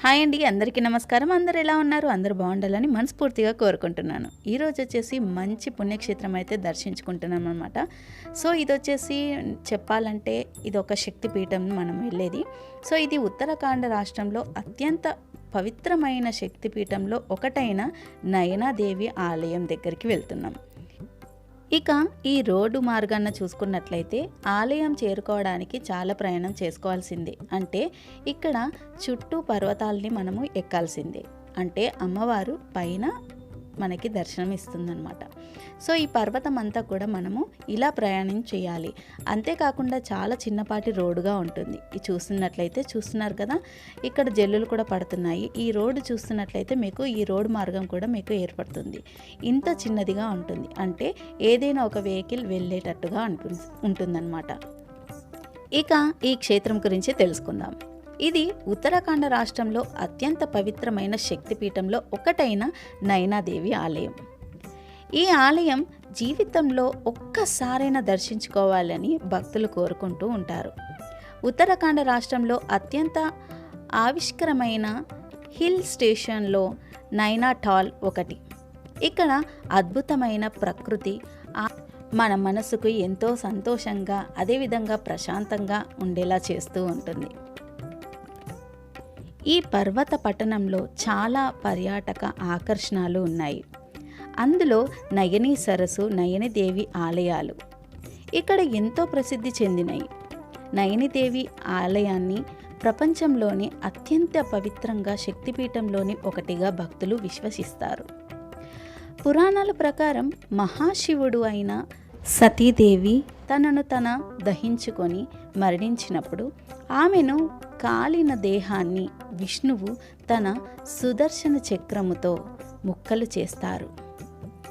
Hi అండి అందరికీ నమస్కారం. అందరు ఎలా ఉన్నారు? అందరూ బాగుండాలని మనస్ఫూర్తిగా కోరుకుంటున్నాను. ఈరోజు వచ్చేసి మంచి పుణ్యక్షేత్రం అయితే దర్శించుకుంటున్నాం అనమాట సో ఇది వచ్చేసి చెప్పాలంటే ఇది ఒక శక్తిపీఠం మనం వెళ్ళేది. సో ఇది ఉత్తరాఖండ్ రాష్ట్రంలో అత్యంత పవిత్రమైన శక్తిపీఠంలో ఒకటైన నయనాదేవి ఆలయం దగ్గరికి వెళ్తున్నాం. ఇక ఈ రోడ్డు మార్గాన్ని చూసుకున్నట్లయితే ఆలయం చేరుకోవడానికి చాలా ప్రయాణం చేసుకోవాల్సిందే. అంటే ఇక్కడ చుట్టూ పర్వతాలని మనము ఎక్కాల్సిందే. అంటే అమ్మవారు పైన మనకి దర్శనం ఇస్తుందన్నమాట సో ఈ పర్వతం అంతా కూడా మనము ఇలా ప్రయాణం చేయాలి. అంతేకాకుండా చాలా చిన్నపాటి రోడ్డుగా ఉంటుంది. ఇది చూస్తున్నట్లయితే చూస్తున్నారు కదా ఇక్కడ జల్లులు కూడా పడుతున్నాయి. ఈ రోడ్డు చూస్తున్నట్లయితే మీకు ఈ రోడ్డు మార్గం కూడా మీకు ఏర్పడుతుంది. ఇంత చిన్నదిగా ఉంటుంది. అంటే ఏదైనా ఒక వెహికల్ వెళ్ళేటట్టుగా ఉంటుంది ఉంటుందన్నమాట. ఇక ఈ క్షేత్రం గురించి తెలుసుకుందాం. ఇది ఉత్తరాఖండ రాష్ట్రంలో అత్యంత పవిత్రమైన శక్తిపీఠంలో ఒకటైన నయనాదేవి ఆలయం. ఈ ఆలయం జీవితంలో ఒక్కసారైనా దర్శించుకోవాలని భక్తులు కోరుకుంటూ ఉంటారు. ఉత్తరాఖండ రాష్ట్రంలో అత్యంత ఆవిష్కరమైన హిల్ స్టేషన్లో నైనా టాల్ ఒకటి. ఇక్కడ అద్భుతమైన ప్రకృతి మన మనసుకు ఎంతో సంతోషంగా అదేవిధంగా ప్రశాంతంగా ఉండేలా చేస్తూ ఉంటుంది. ఈ పర్వత పట్టణంలో చాలా పర్యాటక ఆకర్షణలు ఉన్నాయి. అందులో నయని సరస్సు నయనిదేవి ఆలయాలు ఇక్కడ ఎంతో ప్రసిద్ధి చెందినాయి. నయనిదేవి ఆలయాన్ని ప్రపంచంలోని అత్యంత పవిత్రంగా శక్తిపీఠంలోని ఒకటిగా భక్తులు విశ్వసిస్తారు. పురాణాల ప్రకారం మహాశివుడు అయిన సతీదేవి తనను తన దహించుకొని మరణించినప్పుడు ఆమెను కాలిన దేహాన్ని విష్ణువు తన సుదర్శన చక్రముతో ముక్కలు చేస్తారు.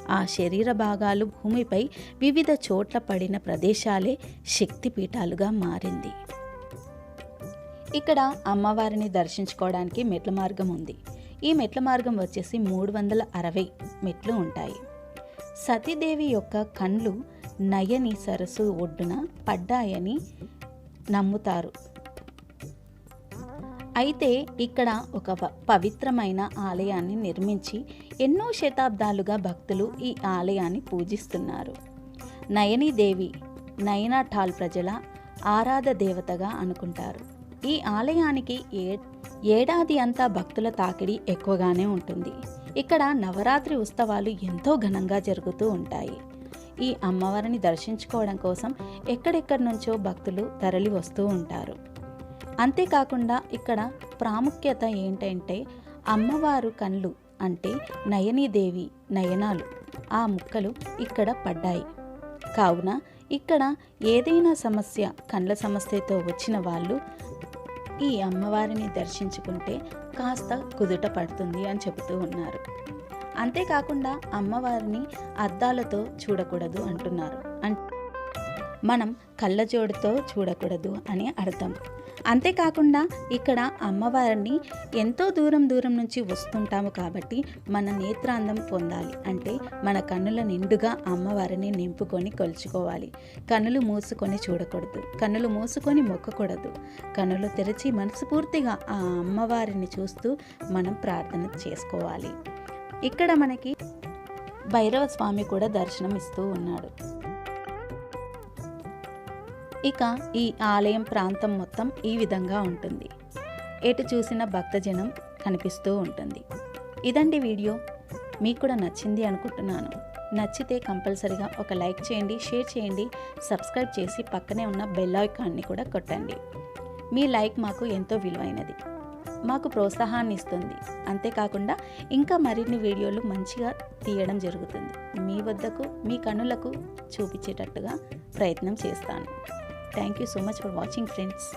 ఆ శరీర భాగాలు భూమిపై వివిధ చోట్ల పడిన ప్రదేశాలే శక్తిపీఠాలుగా మారింది. ఇక్కడ అమ్మవారిని దర్శించుకోవడానికి మెట్ల మార్గం ఉంది. ఈ మెట్ల మార్గం వచ్చేసి మూడు వందల అరవై మెట్లు ఉంటాయి. సతీదేవి యొక్క కండ్లు నయని సరస్సు ఒడ్డున పడ్డాయని నమ్ముతారు. అయితే ఇక్కడ ఒక పవిత్రమైన ఆలయాన్ని నిర్మించి ఎన్నో శతాబ్దాలుగా భక్తులు ఈ ఆలయాన్ని పూజిస్తున్నారు. నయనీదేవి నయనాఠాల్ ప్రజల ఆరాధ దేవతగా అనుకుంటారు. ఈ ఆలయానికి ఏ ఏడాది అంతా భక్తుల తాకిడి ఎక్కువగానే ఉంటుంది. ఇక్కడ నవరాత్రి ఉత్సవాలు ఎంతో ఘనంగా జరుగుతూ ఉంటాయి. ఈ అమ్మవారిని దర్శించుకోవడం కోసం ఎక్కడెక్కడి నుంచో భక్తులు తరలి వస్తూ ఉంటారు. అంతేకాకుండా ఇక్కడ ప్రాముఖ్యత ఏంటంటే అమ్మవారు కళ్ళు అంటే నయనీదేవి నయనాలు. ఆ ముక్కలు ఇక్కడ పడ్డాయి. కావున ఇక్కడ ఏదైనా సమస్య కండ్ల సమస్యతో వచ్చిన వాళ్ళు ఈ అమ్మవారిని దర్శించుకుంటే కాస్త కుదుట పడుతుంది అని చెబుతూ ఉన్నారు. అంతేకాకుండా అమ్మవారిని అద్దాలతో చూడకూడదు అంటున్నారు. అం మనం కళ్ళజోడుతో చూడకూడదు అని అర్థం. అంతేకాకుండా ఇక్కడ అమ్మవారిని ఎంతో దూరం దూరం నుంచి వస్తుంటాము కాబట్టి మన నేత్రాందం పొందాలి. అంటే మన కన్నుల నిండుగా అమ్మవారిని నింపుకొని కొలుచుకోవాలి. కన్నులు మూసుకొని చూడకూడదు. కన్నులు మూసుకొని మొక్కకూడదు. కన్నులు తెరిచి మనస్ఫూర్తిగా ఆ అమ్మవారిని చూస్తూ మనం ప్రార్థన చేసుకోవాలి. ఇక్కడ మనకి భైరవ స్వామి కూడా దర్శనం ఇస్తూ ఉన్నాడు. ఇక ఈ ఆలయం ప్రాంతం మొత్తం ఈ విధంగా ఉంటుంది. ఎటు చూసిన భక్తజనం కనిపిస్తూ ఉంటుంది. ఇదండి వీడియో. మీకు కూడా నచ్చింది అనుకుంటున్నాను. నచ్చితే కంపల్సరిగా ఒక లైక్ చేయండి షేర్ చేయండి సబ్స్క్రైబ్ చేసి పక్కనే ఉన్న బెల్ ఐకాన్ని కూడా కొట్టండి. మీ లైక్ మాకు ఎంతో విలువైనది. మాకు ప్రోత్సాహాన్ని ఇస్తుంది అంతేకాకుండా ఇంకా మరిన్ని వీడియోలు మంచిగా తీయడం జరుగుతుంది. మీ వద్దకు మీ కనులకు చూపించేటట్టుగా ప్రయత్నం చేస్తాను. Thank you so much for watching friends.